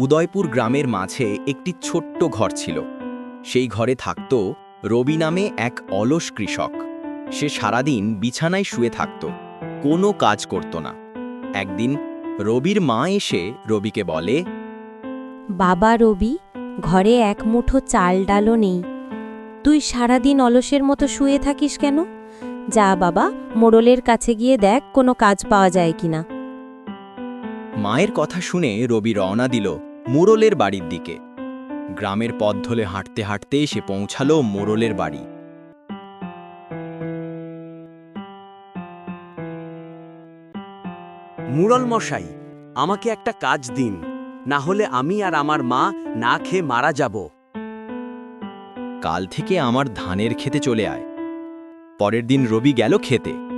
উদয়পুর গ্রামের মাঝে একটি ছোট্ট ঘর ছিল। সেই ঘরে থাকত রবি নামে এক অলস কৃষক। সে সারাদিন বিছানায় শুয়ে থাকত কোনো কাজ করত না। একদিন রবির মা এসে রবিকে বলে বাবা রবি ঘরে এক মুঠো চাল ডালও নেই। তুই সারাদিন অলসের মতো শুয়ে থাকিস কেন? যা বাবা মোড়লের কাছে গিয়ে দেখ কোনো কাজ পাওয়া যায় কিনা। মায়ের কথা শুনে রবি রওনা দিল। মুরলের বাড়ির দিকে। গ্রামের পথ ধরে হাঁটতে হাঁটতে সে পৌঁছালো মোরলের বাড়ি। মুরল মশাই আমাকে একটা কাজ দিন। না হলে আমি আর আমার মা না খেয়ে মারা যাব। কাল থেকে আমার ধানের খেতে চলে আয়। পরের দিন রবি গেল খেতে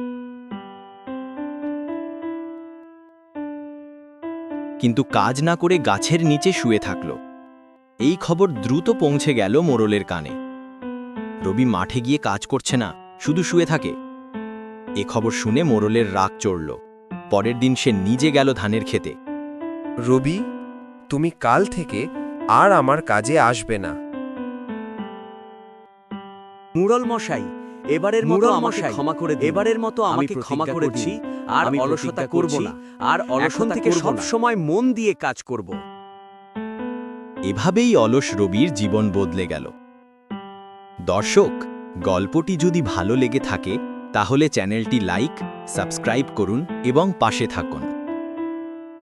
কিন্তু কাজ না করে গাছের নিচে শুয়ে থাকল। এই খবর দ্রুত পৌঁছে গেল মোরলের কানে। রবি মাঠে গিয়ে কাজ করছে না শুধু শুয়ে থাকে। এ খবর শুনে মোরলের রাগ চড়ল। পরের দিন সে নিজে গেল ধানের খেতে। রবি তুমি কাল থেকে আর আমার কাজে আসবে না। মুরল মশাই এবারের মতো আমাকে ক্ষমা করে দিন। এবারের মতো আমাকে ক্ষমা প্রতিজ্ঞা করে। দিন। আর আমি অলসতা করব না। আর থেকে থেকে সব সময় মন দিয়ে কাজ করব। এভাবেই অলস রবির জীবন বদলে গেল। দর্শক গল্পটি যদি ভালো লেগে থাকে তাহলে চ্যানেলটি লাইক সাবস্ক্রাইব করুন এবং পাশে থাকুন।